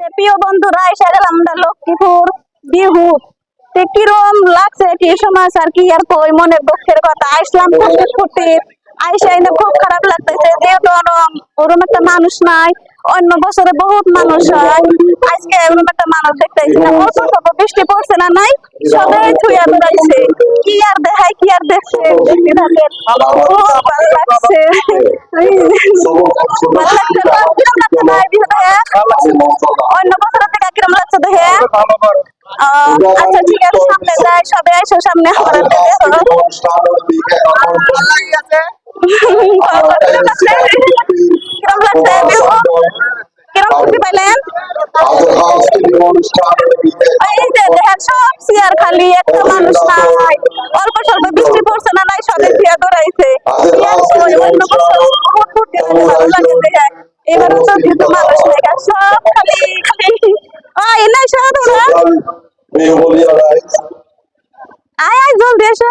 প্রিয় বন্ধুরা এসে গেলাম আমরা লক্ষ্মীপুর বিহু কিরম লাগছে কি সমাচার কি আর কই মনের দুঃখের কথা আসলাম খুব ফুটে আইসা খুব খারাপ লাগতেছে যেহেতু ওরম একটা মানুষ নাই অন্য বছরে বহুত মানুষ হয়। আজকে ওরম একটা মানুষ দেখতেছি না। স্বল্প বৃষ্টি পড়ছে না নাই, সবাই থুয়া বেড়াইছে। কি আর দেখাই কি আর দেখছে? দেখতে? অন্য বছরের থেকে কিরম লাগছে দেখে? আচ্ছা ঠিক আছে, সামনে যাই, সবাই আইসো সামনে। আমার দেখো। কিরম নাই অল্প স্বল্প বৃষ্টি পড়ছে না আয় জলদি এসো।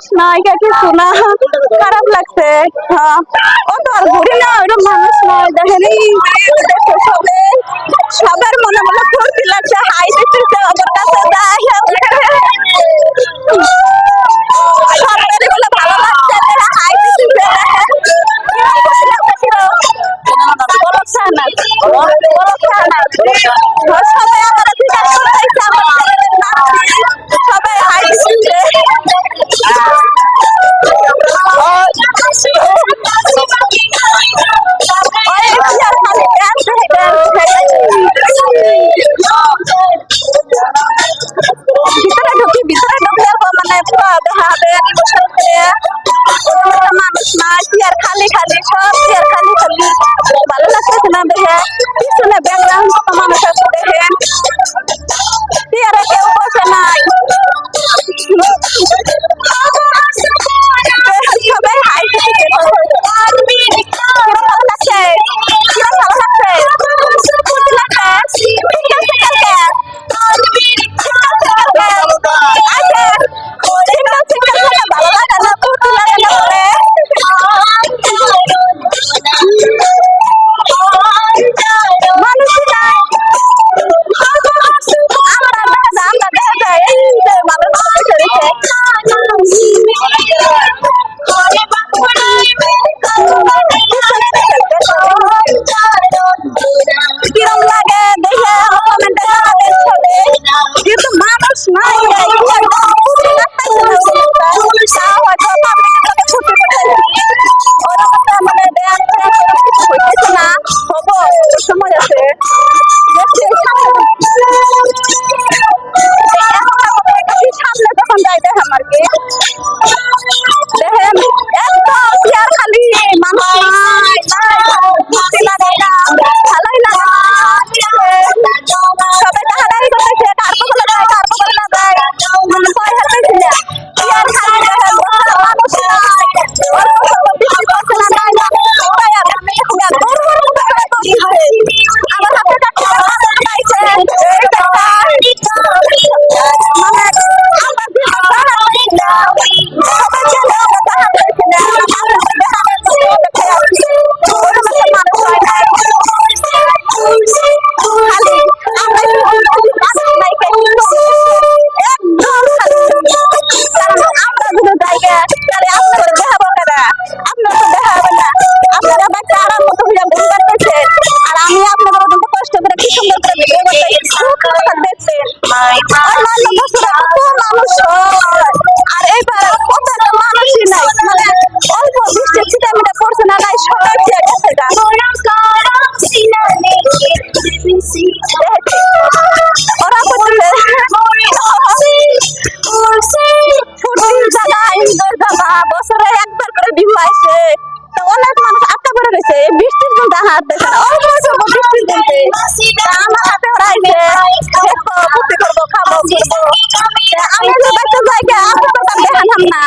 মানুষ নাই কিছু না খারাপ লাগছে। হ্যাঁ। ও তো আর ঘুরি না ওরকম মানুষ নাই দেখেন সবার মনে মনে ফুর্তি লাগছে। হাই দিতেছে ওদের কাছে যায়। সবারই বলে ভালো লাগছে হাই আমার বছরে একবার করে বিহু আসে। তো অনেক মানুষ আটকা করে রয়েছে। বৃষ্টির দিন তাহা হাতে অনেক বছর বৃষ্টির দিনতে আমার হাতে হারাইছে দেখব খাব আমি তো বাচ্চা জায়গা আমি তো না।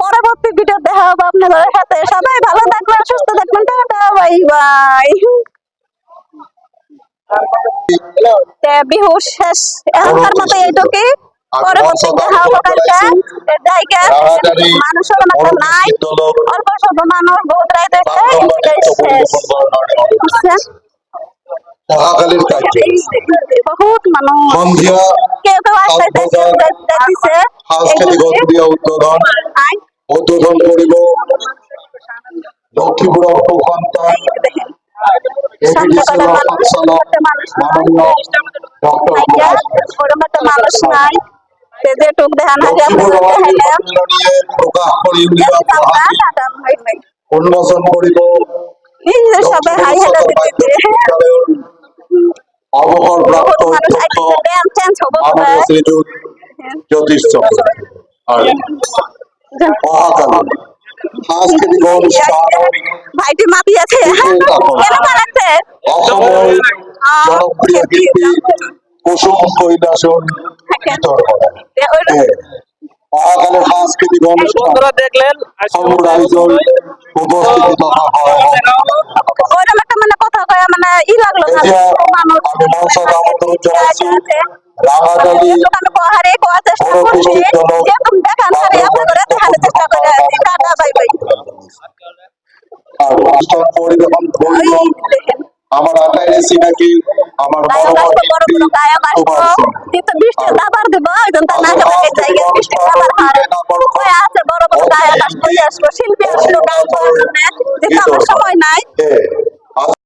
পরবর্তী ভিডিও দেখা হবে আপনাদের সাথে। সবাই ভালো থাকবেন সুস্থ থাকবেন। Bye bye. বিহু শেষ। এখনকার মতো এইটুকু। পরবর্তী দেখা হবে কালকে। জায়গা মানুষ নাই অল্প স্বল্প মানুষ বহুত রাইত। হয়েছে শেষ। মহাকালীর কাছে বহুত মানুষ সন্ধ্যা কেউ কেউ আসতে সাংস্কৃতিক অতিথিয়া উদ্বোধন উদ্বোধন করিব। লক্ষ্মীপুর উপকন্থায় এপিডি সেবা পরিচালক মাননীয় ডক্টর আইয়া ওরকম একটা মানুষ নাই। সে যে টুক দেখান হাজি লক্ষ্মীপুর আপনাদের দেখাইলাম মিলনীয় প্রকাশ করি উন্মোচন করিব। হাই হেলা দিতে প্রাপ্ত জ্যোতিষ চক্র আর মহাকালী। ভাইটি মাতি আছে। কেন জনপ্রিয় কুসুম কৈলাসন বিতর্ক সাংস্কৃতিক অনুষ্ঠান। দেখলেন সমূহ আয়োজন উপস্থিতি ওইরকম মানে কথা কয়া মানে ই লাগল না মানুষ আমি মঞ্চত আমন্ত্রণ জানাচ্ছি রাঙাকালী আমি কোহারে কোয়া চেষ্টা করছি যে তুমি দেখান হারে আপনাদের দেখানোর চেষ্টা করে টাটা বাই বাই। আর অনুষ্ঠান পরিবেশন ওই করব দেখেন। আমার আটাই এসি নাকি আমার বড় বড় শিল্পী গায়ক আসব। শিল্পী আসলো গান সময় নাই।